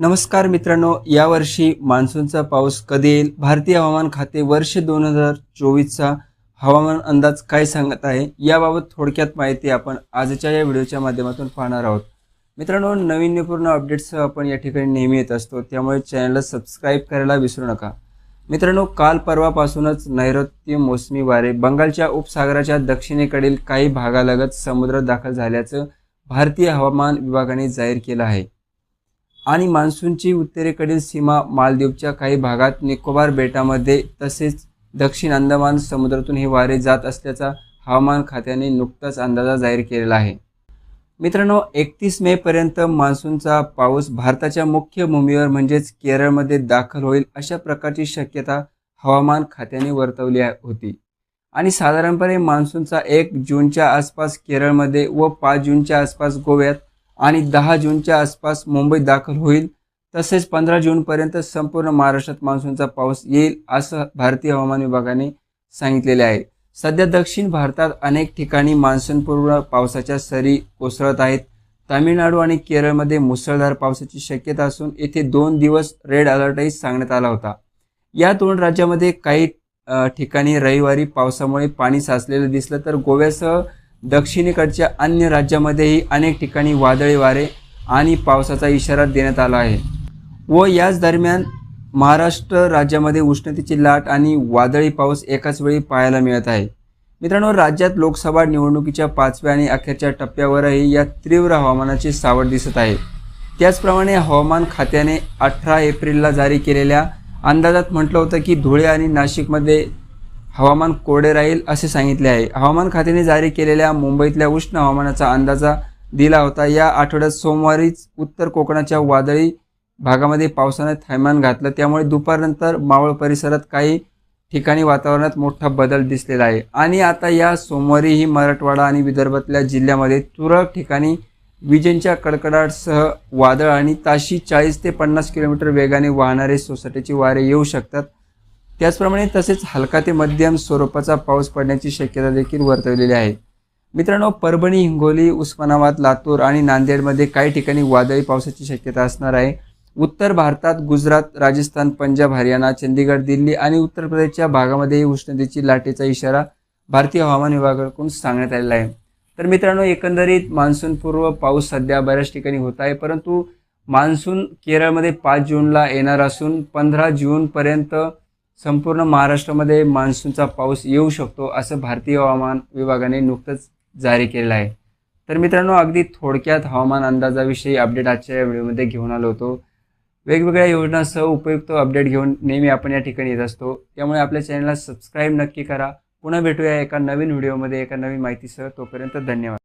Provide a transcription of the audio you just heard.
नमस्कार मित्रांनो यावर्षी मान्सूनचा पाऊस कधी येईल? भारतीय हवामान खाते वर्ष दोन हजार चोवीसचा हवामान अंदाज काय सांगत आहे? याबाबत थोडक्यात माहिती आपण आजच्या या व्हिडिओच्या माध्यमातून पाहणार आहोत. मित्रांनो नवीन्यपूर्ण अपडेट्ससह आपण या ठिकाणी नेहमी येत असतो त्यामुळे चॅनलला सबस्क्राईब करायला विसरू नका. मित्रांनो काल परवापासूनच नैऋत्य मोसमी वारे बंगालच्या उपसागराच्या दक्षिणेकडील काही भागालगत समुद्रात दाखल झाल्याचं भारतीय हवामान विभागाने जाहीर केलं आहे. आणि मान्सूनची उत्तरेकडील सीमा मालदीवच्या काही भागात निकोबार बेटामध्ये तसेच दक्षिण अंदमान समुद्रातून हे वारे जात असल्याचा हवामान खात्याने नुकताच अंदाजा जाहीर केलेला आहे. मित्रांनो एकतीस मे पर्यंत मान्सूनचा पाऊस भारताच्या मुख्य भूमीवर म्हणजेच केरळमध्ये दाखल होईल अशा प्रकारची शक्यता हवामान खात्याने वर्तवली आहे- होती. आणि साधारणपणे मान्सूनचा एक जूनच्या आसपास केरळमध्ये व पाच जूनच्या आसपास गोव्यात आणि दहा जूनच्या आसपास मुंबईत दाखल होईल. तसेच पंधरा जूनपर्यंत संपूर्ण महाराष्ट्रात मान्सूनचा पाऊस येईल असं भारतीय हवामान विभागाने सांगितलेले आहे. सध्या दक्षिण भारतात अनेक ठिकाणी मान्सूनपूर्व पावसाच्या सरी कोसळत आहेत. तामिळनाडू आणि केरळमध्ये मुसळधार पावसाची शक्यता असून येथे दोन दिवस रेड अलर्टही सांगण्यात आला होता. या दोन राज्यामध्ये काही ठिकाणी रविवारी पावसामुळे पाणी साचलेलं दिसलं तर गोव्यासह दक्षिणेकडच्या अन्य राज्यामध्येही अनेक ठिकाणी वादळी वारे आणि पावसाचा इशारा देण्यात आला आहे. व याच दरम्यान महाराष्ट्र राज्यामध्ये उष्णतेची लाट आणि वादळी पाऊस एकाच वेळी पाहायला मिळत आहे. मित्रांनो राज्यात लोकसभा निवडणुकीच्या पाचव्या आणि अखेरच्या टप्प्यावरही या तीव्र हवामानाची सावट दिसत आहे. त्याचप्रमाणे हवामान खात्याने अठरा एप्रिलला जारी केलेल्या अंदाजात म्हटलं होतं की धुळे आणि नाशिकमध्ये हवामान कोरडे राहील असे सांगितले आहे. हवामान खात्याने जारी केलेल्या मुंबईतल्या उष्ण हवामानाचा अंदाजा दिला होता. या आठवड्यात सोमवारीच उत्तर कोकणाच्या वादळी भागामध्ये पावसाने थैमान घातलं. त्यामुळे दुपारनंतर मावळ परिसरात काही ठिकाणी वातावरणात मोठा बदल दिसलेला आहे. आणि आता या सोमवारीही मराठवाडा आणि विदर्भातल्या जिल्ह्यामध्ये तुरळक ठिकाणी विजेंच्या कडकडाटसह वादळ आणि ताशी चाळीस ते पन्नास किलोमीटर वेगाने वाहणारे सोसायटीचे वारे येऊ शकतात. त्याचप्रमाणे तसेच हलका ते मध्यम स्वरूपाचा पाऊस पडण्याची शक्यता देखील वर्तवलेली आहे. मित्रांनो परभणी हिंगोली उस्मानाबाद लातूर आणि नांदेडमध्ये काही ठिकाणी वादळी पावसाची शक्यता असणार आहे. उत्तर भारतात गुजरात राजस्थान पंजाब हरियाणा चंदीगड दिल्ली आणि उत्तर प्रदेशच्या भागामध्ये उष्णतेची लाटेचा इशारा भारतीय हवामान विभागाकडून सांगण्यात आलेला आहे. तर मित्रांनो एकंदरीत मान्सूनपूर्व पाऊस सध्या बऱ्याच ठिकाणी होत आहे परंतु मान्सून केरळमध्ये पाच जूनला येणार असून पंधरा जूनपर्यंत संपूर्ण महाराष्ट्रामध्ये मान्सूनचा पाऊस येऊ शकतो असं भारतीय हवामान विभागाने नुकतंच जारी केलेलं आहे. तर मित्रांनो अगदी थोडक्यात हवामान अंदाजाविषयी अपडेट आजच्या या व्हिडिओमध्ये घेऊन आलो होतो. वेगवेगळ्या योजनासह उपयुक्त अपडेट घेऊन नेहमी आपण या ठिकाणी येत असतो. त्यामुळे आपल्या चॅनलला सबस्क्राईब नक्की करा. पुन्हा भेटूया एका नवीन व्हिडिओमध्ये एका नवीन माहितीसह. तोपर्यंत धन्यवाद.